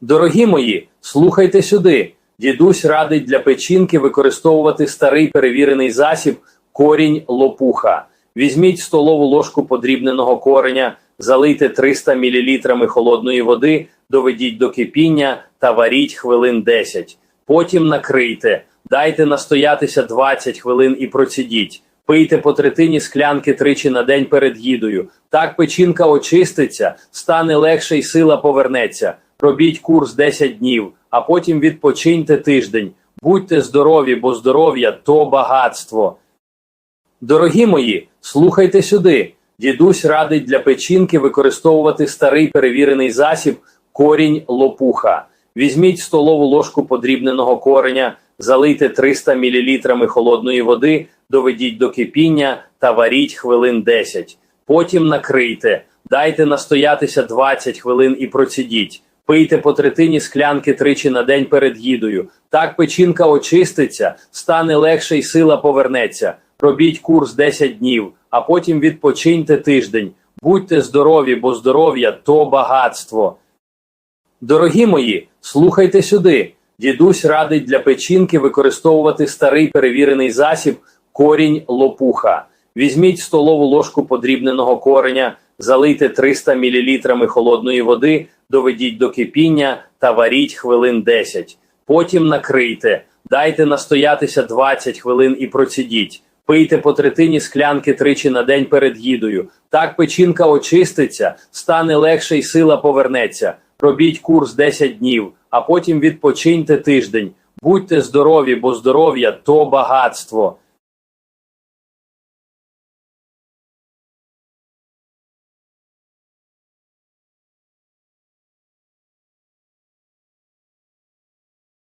Дорогі мої, слухайте сюди. Дідусь радить для печінки використовувати старий перевірений засіб корінь лопуха. Візьміть столову ложку подрібненого кореня, залийте 300 мл холодної води, доведіть до кипіння та варіть хвилин 10. Потім накрийте, дайте настоятися 20 хвилин і процідіть. Пийте по третині склянки тричі на день перед їдою. Так печінка очиститься, стане легше і сила повернеться. Робіть курс 10 днів, а потім відпочиньте тиждень. Будьте здорові, бо здоров'я то багатство. Дорогі мої, слухайте сюди. Дідусь радить для печінки використовувати старий перевірений засіб корінь лопуха. Візьміть столову ложку подрібненого кореня, залийте 300 мл холодної води, доведіть до кипіння та варіть хвилин 10. Потім накрийте, дайте настоятися 20 хвилин і процідіть. Пийте по третині склянки тричі на день перед їдою. Так печінка очиститься, стане легше і сила повернеться. Робіть курс 10 днів, а потім відпочиньте тиждень. Будьте здорові, бо здоров'я то багатство. Дорогі мої, слухайте сюди. Дідусь радить для печінки використовувати старий перевірений засіб корінь лопуха. Візьміть столову ложку подрібненого кореня, залийте 300 мл холодної води, доведіть до кипіння та варіть хвилин 10. Потім накрийте, дайте настоятися 20 хвилин і процідіть. Пийте по третині склянки тричі на день перед їдою. Так печінка очиститься, стане легше і сила повернеться. Робіть курс 10 днів, а потім відпочиньте тиждень. Будьте здорові, бо здоров'я то багатство.